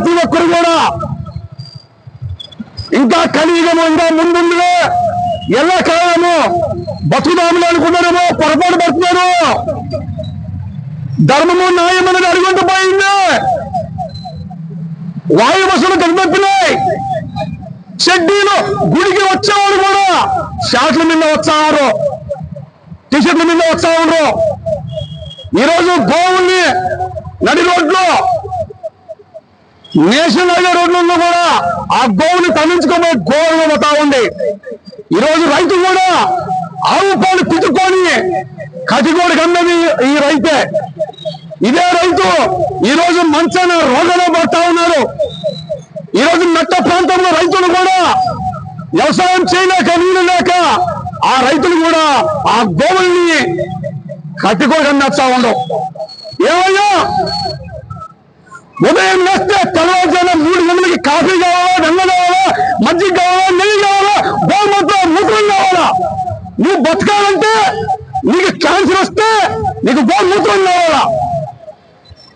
ప్రతి ఒక్కరు కూడా ఇంకా కలియుగము ఇంకా ముందుండగా ఎలా కాలము బతుకుదాములు అనుకున్నారేమో పొరపాటు పడుతున్నారు. ధర్మము న్యాయం అనేది అడుగుంటూ పోయింది. వాయు బస్సులు కనిపెట్టినాయి షెడ్డీలు గుడికి వచ్చేవాడు కూడా షాట్ల మీద వచ్చారు టీషర్ట్ల మీద వచ్చా ఉండరు ఈరోజు గోవుల్ని నడి రోడ్లో నేషనల్ హైవే రోడ్లలో కూడా ఆ గోవుని తమించుకోబోయే గోవులు పోతా ఉంది ఈరోజు రైతు కూడా ఆవు పాలు పిచ్చుకొని కటిగోడు కన్నది ఈ రైతే. ఇదే రైతు ఈ రోజు మంచాన రోగంలో పడతా ఉన్నారు. ఈ రోజు మెట్ట ప్రాంతంలో రైతులు కూడా వ్యవసాయం చేయలేక నీళ్ళు లేక ఆ రైతులు కూడా ఆ గోవుల్ని కట్టుకోవడం నచ్చా ఉండవు ఏమయ్యా? ఉదయం లేస్తే తెల్లవారుజామున మూడు గంటలకి కాఫీ కావాలా వెన్న కావాలా మజ్జిగ కావాలా నెయ్యి కావాలా గోమూత్ర మూత్రం కావాలా? నువ్వు బతకాలంటే నీకు క్యాన్సర్ వస్తే నీకు గోమూత్రం కావాలా?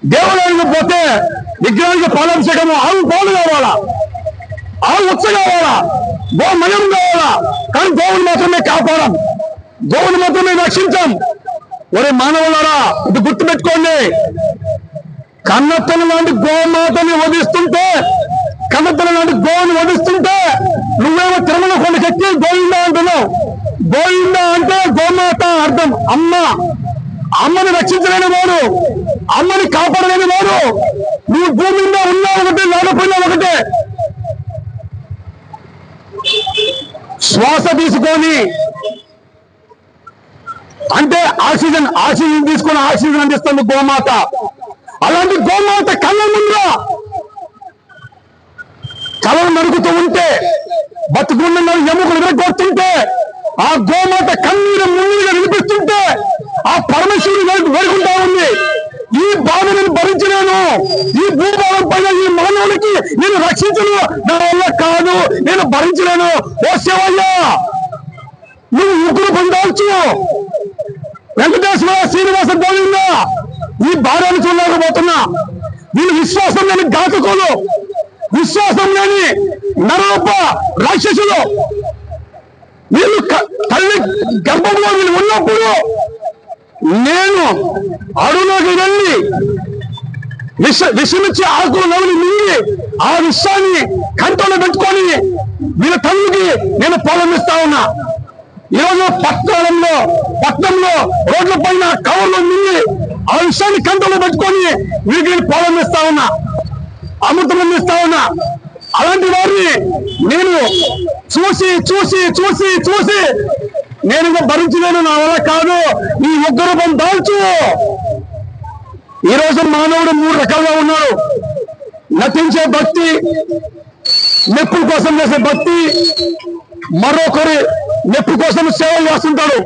దేవాలయానికి పోతే విగ్రహానికి పాలాభిషేకము ఆవు పాలు కావాలా? ఆవు ఉచ్చ కావాలా? గోమయం కావాలా? కానీ గోవుని మాత్రమే కాపాడం. గోవుని మాత్రమే రక్షించాం ఒరే మానవులారా ఇది గుర్తుపెట్టుకోండి. కన్నత్తలు లాంటి గోమాతని వధిస్తుంటే కన్నత్తలు లాంటి గోవుని వధిస్తుంటే నువ్వేమో తిరుమల కొండకెక్కి గోవిందా అంటున్నావు. గోవిందా అంటే గోమాత అర్థం. అమ్మ. అమ్మని రక్షించలేని వాడు. అమ్మని కాపాడలేని వాడు. నువ్వు భూమి మీద ఉన్నా ఒకటి లేకపోయినా ఒకటే. శ్వాస తీసుకొని అంటే ఆక్సిజన్ ఆక్సిజన్ తీసుకొని ఆక్సిజన్ అందిస్తుంది గోమాత. అలాంటి గోమాత కళ్ళ ముందుగా కళలు నరుకుతూ ఉంటే బతుకున్న ఎముకలు విరగొడుతుంటే ఆ గోమాత కన్నీరు ముందుగా వినిపిస్తుంటే ఆ పరమేశ్వరుడు వేడుకుంటా ఉంది. ఈ బాధను భరించలేను. ఈ భూభాగం పైన ఈ మానవునికి నేను రక్షించను. నా వల్ల కాదు. నేను భరించలేను. ఓ శివయ్య నువ్వు ఉగ్గురు పొందవచ్చు వెంకటేశ్వర శ్రీనివాస గోవింద ఈ భార్యను చూడలేకపోతున్నా. వీళ్ళు విశ్వాసం లేని ఘాతకులు విశ్వాసం లేని నరూప రాక్షసులు. వీళ్ళు తల్లి గర్భంలో వీళ్ళు ఉన్నప్పుడు నేను అడుగులోకి వెళ్ళి విష విషమిచ్చి ఆకులు నవ్వులు మింగి ఆ విషయాన్ని కంట్రోల్లో పెట్టుకొని వీళ్ళ తల్లికి నేను పొలమిస్తా ఉన్నా. ఈరోజు పట్టణంలో పట్టణంలో రోడ్ల పైన కవర్లు మింగి ఆ విషయాన్ని కంట్రోల్లో పెట్టుకొని వీటిని ప్రారంభిస్తా ఉన్నా అమృతం అందిస్తా ఉన్నా. అలాంటి వారిని నేను చూసి చూసి చూసి చూసి నేను ఇంకా భరించలేను నా వల్ల కాదు. నీ ఉగ్రరూపం దాల్చు. ఈ రోజు మానవుడు మూడు రకాలుగా ఉన్నాడు. నటించే భక్తి మెప్పుల కోసం చేసే భక్తి మరొకరి మెప్పు కోసం సేవలు చేస్తుంటాడు.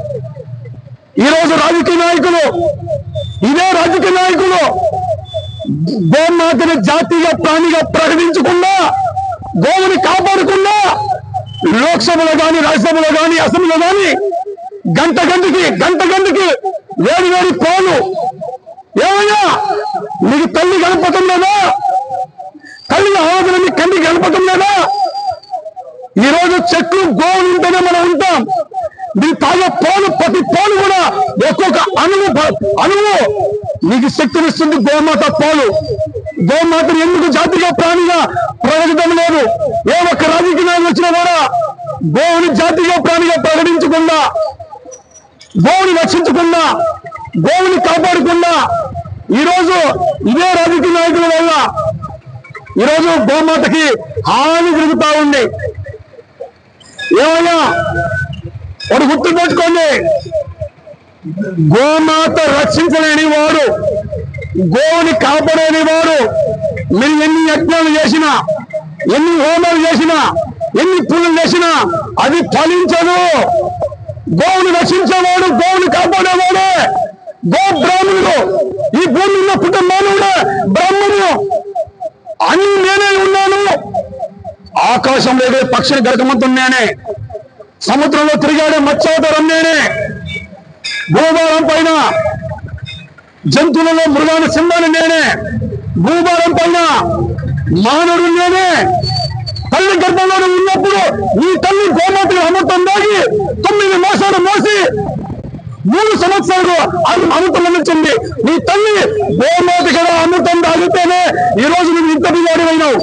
ఈ రోజు రాజకీయ నాయకులు ఇదే రాజకీయ నాయకులు గోమాతని జాతీయ ప్రాణిగా ప్రకటించకుండా గోవుని కాపాడకుండా లోక్సభలో గాని రాజ్యసభలో గాని అసెంబ్లీలో కానీ గంట గంటకి గంట గంటకి వేడి వేడి పాలు ఏమయ్యా? నీకు తల్లి కనపడటం లేదా తల్లి ఆలోచన మీ కంటికి కనపడటం లేదా ఈ రోజు చెట్లు గోలు ఉంటేనే మనం ఉంటాం. నీ తాగే పాలు ప్రతి పాలు కూడా ఒక్కొక్క అణువు అణువు. నీకు శక్తినిస్తుంది గోమాత పాలు. గోమాతను ఎందుకు జాతిగా ప్రాణిగా ప్రకటించడం లేదు? ఏ ఒక్క రాజకీయ నాయకులు వచ్చినా కూడా గోవుని జాతిగా ప్రాణిగా ప్రకటించకుండా గోవుని రక్షించకుండా గోవుని కాపాడకుండా ఈరోజు ఇదే రాజకీయ నాయకుల వల్ల ఈరోజు గోమాతకి హాని జరుగుతా ఉంది. ఏమయ్యా? వాడు గుర్తు పెట్టుకోండి. గోమాత రక్షించలేని వాడు గోవుని కాపాడేని వాడు మీరు ఎన్ని యజ్ఞాలు చేసినా ఎన్ని హోమాలు చేసినా ఎన్ని పూజలు చేసినా అది ఫలించదు. గోవుని రక్షించేవాడు గోవుని కాపాడేవాడే. గో బ్రాహ్మణుడు ఈ భూమి మీద పుట్టిన మానవుడే బ్రాహ్మణుడు. అన్ని నేనే ఉన్నాను. ఆకాశంలో ఎగిరే పక్షులు గడకమంతున్నానే నేనే సముద్రంలో తిరిగాడే మత్స్యావతారం నేనే. భూభారం పైన జంతువులలో మృగాల సింహాలు నేనే. భూభారం పైన మానవుడు నేనే. తల్లి గర్భంలో ఉన్నప్పుడు నీ తల్లి గోమాతలు అమృతం దాగి తొమ్మిది మోసాలు మోసి మూడు సంవత్సరాలు అది అమృతం అందించింది నీ తల్లి గోమాత కదా అమృతం దాగితేనే ఈ రోజు నువ్వు ఇంత బిగాడివైనావు.